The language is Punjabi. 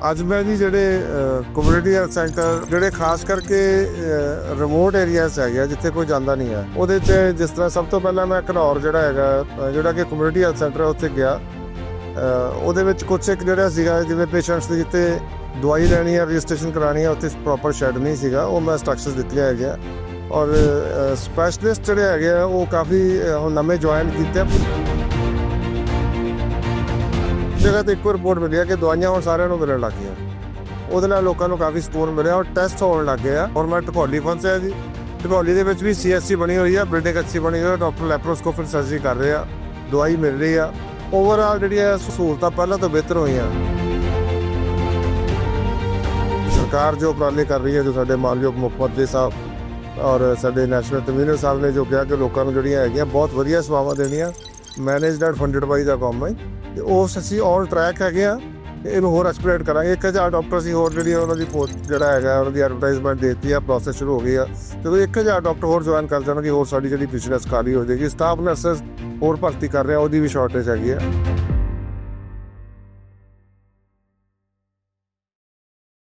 ਅੱਜ ਮੈਂ ਜੀ ਜਿਹੜੇ ਕਮਿਊਨਿਟੀ ਹੈਲਥ ਸੈਂਟਰ ਜਿਹੜੇ ਖਾਸ ਕਰਕੇ ਰਿਮੋਟ ਏਰੀਆਸ ਹੈਗੇ ਆ, ਜਿੱਥੇ ਕੋਈ ਜਾਂਦਾ ਨਹੀਂ ਹੈ ਉਹਦੇ 'ਚ ਜਿਸ ਤਰ੍ਹਾਂ ਸਭ ਤੋਂ ਪਹਿਲਾਂ ਮੈਂ ਘਨੌਰ ਜਿਹੜਾ ਹੈਗਾ ਜਿਹੜਾ ਕਿ ਕਮਿਊਨਿਟੀ ਹੈਲਥ ਸੈਂਟਰ ਹੈ ਉੱਥੇ ਗਿਆ ਉਹਦੇ ਵਿੱਚ ਕੁਛ ਇੱਕ ਜਿਹੜਾ ਸੀਗਾ ਜਿਵੇਂ ਪੇਸ਼ੈਂਟਸ ਦੀ ਜਿੱਥੇ ਦਵਾਈ ਲੈਣੀ ਹੈ ਰਜਿਸਟ੍ਰੇਸ਼ਨ ਕਰਾਣੀ ਹੈ ਉੱਥੇ ਪ੍ਰੋਪਰ ਸ਼ੈਡ ਨਹੀਂ ਸੀਗਾ ਉਹ ਮੈਂ ਸਟਰਕਚਰਸ ਦਿੱਤੀਆਂ ਹੈਗੀਆਂ ਔਰ ਸਪੈਸ਼ਲਿਸਟ ਜਿਹੜੇ ਹੈਗੇ ਆ ਉਹ ਕਾਫੀ ਹੁਣ ਨਵੇਂ ਜੁਆਇਨ ਕੀਤੇ ਆ। ਜਗ੍ਹਾ ਤੇ ਇੱਕੋ ਰਿਪੋਰਟ ਮਿਲੀ ਹੈ ਕਿ ਦਵਾਈਆਂ ਹੁਣ ਸਾਰਿਆਂ ਨੂੰ ਮਿਲਣ ਲੱਗ ਗਈਆਂ। ਉਹਦੇ ਨਾਲ ਲੋਕਾਂ ਨੂੰ ਕਾਫੀ ਸਕੂਨ ਮਿਲਿਆ ਔਰ ਟੈਸਟ ਹੋਣ ਲੱਗ ਗਏ ਆ। ਹੁਣ ਮੈਂ ਢਕੌਲੀ ਪਹੁੰਚਿਆ ਜੀ। ਟਕੋਲੀ ਦੇ ਵਿੱਚ ਵੀ ਸੀਐਸਸੀ ਬਣੀ ਹੋਈ ਆ ਬਿਲਡਿੰਗ ਅੱਛੀ ਬਣੀ ਹੋਈ ਹੈ ਡਾਕਟਰ ਲੈਪਰੋਸਕੋਪਿਕ ਸਰਜਰੀ ਕਰ ਰਹੇ ਆ। ਦਵਾਈ ਮਿਲ ਰਹੀ ਆ। ਓਵਰਆਲ ਜਿਹੜੀਆਂ ਸਹੂਲਤਾਂ ਪਹਿਲਾਂ ਤੋਂ ਬਿਹਤਰ ਹੋਈਆਂ। ਸਰਕਾਰ ਜੋ ਉਪਰਾਲੇ ਕਰ ਰਹੀ ਹੈ, ਜੋ ਸਾਡੇ ਮਾਨਯੋਗ ਮੁੱਖ ਮੰਤਰੀ ਸਾਹਿਬ ਔਰ ਸਾਡੇ ਨੈਸ਼ਨਲ ਕਨਵੀਨਰ ਸਾਹਿਬ ਨੇ ਜੋ ਕਿਹਾ ਕਿ ਲੋਕਾਂ ਨੂੰ ਜਿਹੜੀਆਂ ਹੈਗੀਆਂ ਬਹੁਤ ਵਧੀਆ ਸੇਵਾਵਾਂ ਦੇਣੀਆਂ। Managed and funded by the government ਤੇ ਉਸ ਅਸੀਂ ਔਨ ਟਰੈਕ ਹੈਗੇ ਆ, ਤੇ ਇਹਨੂੰ ਹੋਰ ਐਕਸਪਲੋਰੇਟ ਕਰਾਂਗੇ। ਇੱਕ ਹਜ਼ਾਰ ਡਾਕਟਰ ਸੀ ਹੋਰ ਜਿਹੜੀ ਉਹਨਾਂ ਦੀ ਪੋਸਟ ਜਿਹੜਾ ਹੈਗਾ, ਉਹਨਾਂ ਦੀ ਐਡਵਰਟਾਈਜ਼ਮੈਂਟ ਦੇਤੀ ਆ ਪ੍ਰੋਸੈਸ ਸ਼ੁਰੂ ਹੋ ਗਈ ਆ। ਜਦੋਂ 1000 ਡਾਕਟਰ ਹੋਰ ਜੁਆਇਨ ਕਰ ਜਾਣਗੇ, ਹੋਰ ਸਾਡੀ ਜਿਹੜੀ ਬਿਜ਼ਨਸ ਖਾਲੀ ਹੋ ਜਾਏਗੀ। ਸਟਾਫ ਨਰਸਸ ਹੋਰ ਭਰਤੀ ਕਰ ਰਿਹਾ ਉਹਦੀ ਵੀ ਸ਼ਾਰਟੇਜ ਹੈਗੀ ਆ।